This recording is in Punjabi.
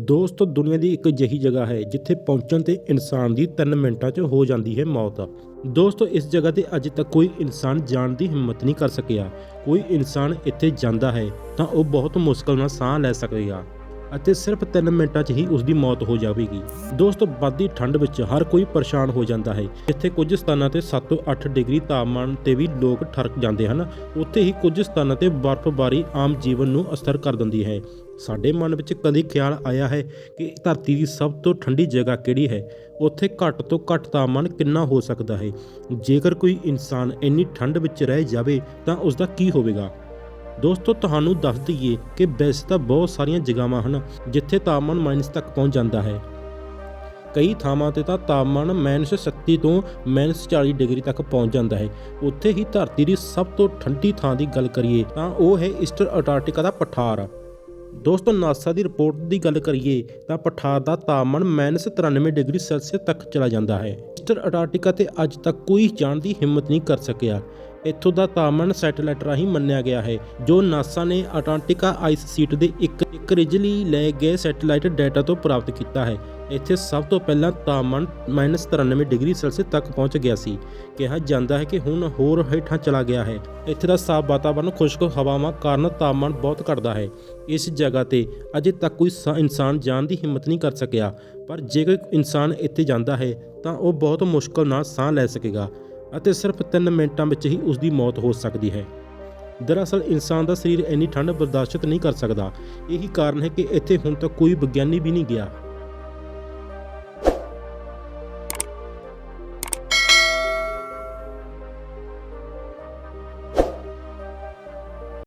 ਦੋਸਤੋ, ਦੁਨੀਆ ਦੀ ਇੱਕ ਅਜਿਹੀ ਜਗ੍ਹਾ ਹੈ ਜਿੱਥੇ ਪਹੁੰਚਣ ਤੇ ਇਨਸਾਨ ਦੀ 3 ਮਿੰਟਾਂ 'ਚ ਹੋ ਜਾਂਦੀ ਹੈ ਮੌਤ। ਦੋਸਤੋ, ਇਸ ਜਗ੍ਹਾ ਤੇ ਅਜੇ ਤੱਕ ਕੋਈ ਇਨਸਾਨ ਜਾਣ ਦੀ ਹਿੰਮਤ ਨਹੀਂ ਕਰ ਸਕਿਆ। ਕੋਈ ਇਨਸਾਨ ਇੱਥੇ ਜਾਂਦਾ ਹੈ ਤਾਂ ਉਹ ਬਹੁਤ ਮੁਸ਼ਕਲ ਨਾਲ ਸਾਹ ਲੈ ਸਕੇਗਾ। ਅਤੇ ਸਿਰਫ 3 ਮਿੰਟਾਂ 'ਚ ਹੀ ਉਸ ਦੀ ਮੌਤ ਹੋ ਜਾਵੇਗੀ। ਦੋਸਤੋ ਵੱਧਦੀ ਠੰਡ ਵਿੱਚ ਹਰ ਕੋਈ ਪਰੇਸ਼ਾਨ ਹੋ ਜਾਂਦਾ ਹੈ। ਇੱਥੇ ਕੁਝ ਸਥਾਨਾਂ ਤੇ 7 ਤੋਂ 8 ਡਿਗਰੀ ਤਾਪਮਾਨ ਤੇ ਵੀ ਲੋਕ ਠਰਕ ਜਾਂਦੇ ਹਨ। ਉੱਥੇ ਹੀ ਕੁਝ ਸਥਾਨਾਂ ਤੇ ਬਰਫ਼ਬਾਰੀ ਆਮ ਜੀਵਨ ਨੂੰ ਅਸਰ ਕਰ ਦਿੰਦੀ ਹੈ। ਸਾਡੇ ਮਨ ਵਿੱਚ ਕਦੇ ਖਿਆਲ ਆਇਆ ਹੈ ਕਿ ਧਰਤੀ ਦੀ ਸਭ ਤੋਂ ਠੰਡੀ ਜਗ੍ਹਾ ਕਿਹੜੀ ਹੈ? ਉੱਥੇ ਘੱਟ ਤੋਂ ਘੱਟ ਤਾਪਮਾਨ ਕਿੰਨਾ ਹੋ ਸਕਦਾ ਹੈ? ਜੇਕਰ ਕੋਈ ਇਨਸਾਨ ਇੰਨੀ ਠੰਡ ਵਿੱਚ ਰਹਿ ਜਾਵੇ, ਤਾਂ ਉਸ ਦਾ ਕੀ ਹੋਵੇਗਾ? ਦੋਸਤੋ, ਤੁਹਾਨੂੰ ਦੱਸ ਦਈਏ ਕਿ ਵੈਸੇ ਤਾਂ ਬਹੁਤ ਸਾਰੀਆਂ ਜਗ੍ਹਾਵਾਂ ਹਨ ਜਿੱਥੇ ਤਾਪਮਾਨ ਮਾਈਨਸ ਤੱਕ ਪਹੁੰਚ ਜਾਂਦਾ ਹੈ। ਕਈ ਥਾਵਾਂ ਤੇ ਤਾਂ ਤਾਪਮਾਨ ਮਾਈਨਸ 37 ਤੋਂ ਮਾਈਨਸ 40 ਡਿਗਰੀ ਤੱਕ ਪਹੁੰਚ ਜਾਂਦਾ ਹੈ। ਉੱਥੇ ਹੀ ਧਰਤੀ ਦੀ ਸਭ ਤੋਂ ਠੰਡੀ ਥਾਂ ਦੀ ਗੱਲ ਕਰੀਏ ਤਾਂ ਉਹ ਹੈ ਈਸਟਰ ਅੰਟਾਰਕਟਿਕਾ ਦਾ ਪਠਾਰ। ਦੋਸਤੋ ਨਾਸਾ ਦੀ ਰਿਪੋਰਟ ਦੀ ਗੱਲ ਕਰੀਏ ਤਾਂ ਪਠਾਰ ਦਾ ਤਾਪਮਾਨ ਮਾਈਨਸ 93 ਡਿਗਰੀ ਸੈਲਸੀਅਸ ਤੱਕ ਚਲਾ ਜਾਂਦਾ ਹੈ। ਈਸਟਰ ਅੰਟਾਰਕਟਿਕਾ ਤੇ ਅੱਜ ਤੱਕ ਕੋਈ ਜਾਣ ਦੀ ਹਿੰਮਤ ਨਹੀਂ ਕਰ ਸਕਿਆ। ਇੱਥੋਂ ਦਾ ਤਾਪਮਾਨ ਸੈਟੇਲਾਈਟ ਰਾਹੀਂ ਮੰਨਿਆ ਗਿਆ ਹੈ, ਜੋ ਨਾਸਾ ਨੇ ਅੰਟਾਰਕਟਿਕਾ ਆਈਸ ਸ਼ੀਟ ਦੇ ਇੱਕ ਇੱਕ ਰਿਜਲੀ ਲਏ ਗਏ ਸੈਟੇਲਾਈਟ ਡਾਟਾ ਤੋਂ ਪ੍ਰਾਪਤ ਕੀਤਾ ਹੈ। ਇੱਥੇ ਸਭ ਤੋਂ ਪਹਿਲਾਂ ਤਾਪਮਾਨ ਮਾਈਨਸ 93 ਡਿਗਰੀ ਸੈਲਸੀਅਸ ਤੱਕ ਪਹੁੰਚ ਗਿਆ ਸੀ। ਕਿਹਾ ਜਾਂਦਾ ਹੈ ਕਿ ਹੁਣ ਹੋਰ ਹੇਠਾਂ ਚਲਾ ਗਿਆ ਹੈ। ਇੱਥੇ ਦਾ ਸਾਫ਼ ਵਾਤਾਵਰਣ ਖੁਸ਼ਕ ਹਵਾਵਾਂ ਕਾਰਨ ਤਾਪਮਾਨ ਬਹੁਤ ਘਟਦਾ ਹੈ। ਇਸ ਜਗ੍ਹਾ ਤੇ ਅਜੇ ਤੱਕ ਕੋਈ ਸ- ਇਨਸਾਨ ਜਾਣ ਦੀ ਹਿੰਮਤ ਨਹੀਂ ਕਰ ਸਕਿਆ। ਪਰ ਜੇਕਰ ਇਨਸਾਨ ਇੱਥੇ ਜਾਂਦਾ ਹੈ, ਤਾਂ ਉਹ ਬਹੁਤ ਮੁਸ਼ਕਲ ਨਾਲ ਸਾਹ ਲੈ ਸਕੇਗਾ। ਅਤੇ ਸਿਰਫ 3 ਮਿੰਟਾਂ ਵਿੱਚ ਹੀ ਉਸ ਦੀ ਮੌਤ ਹੋ ਸਕਦੀ ਹੈ। ਦਰਅਸਲ, ਇਨਸਾਨ ਦਾ ਸਰੀਰ ਇੰਨੀ ਠੰਡ ਬਰਦਾਸ਼ਤ ਨਹੀਂ ਕਰ ਸਕਦਾ। ਇਹੀ ਕਾਰਨ ਹੈ ਕਿ ਇੱਥੇ ਹੁਣ ਤੱਕ ਕੋਈ ਵਿਗਿਆਨੀ ਵੀ ਨਹੀਂ ਗਿਆ।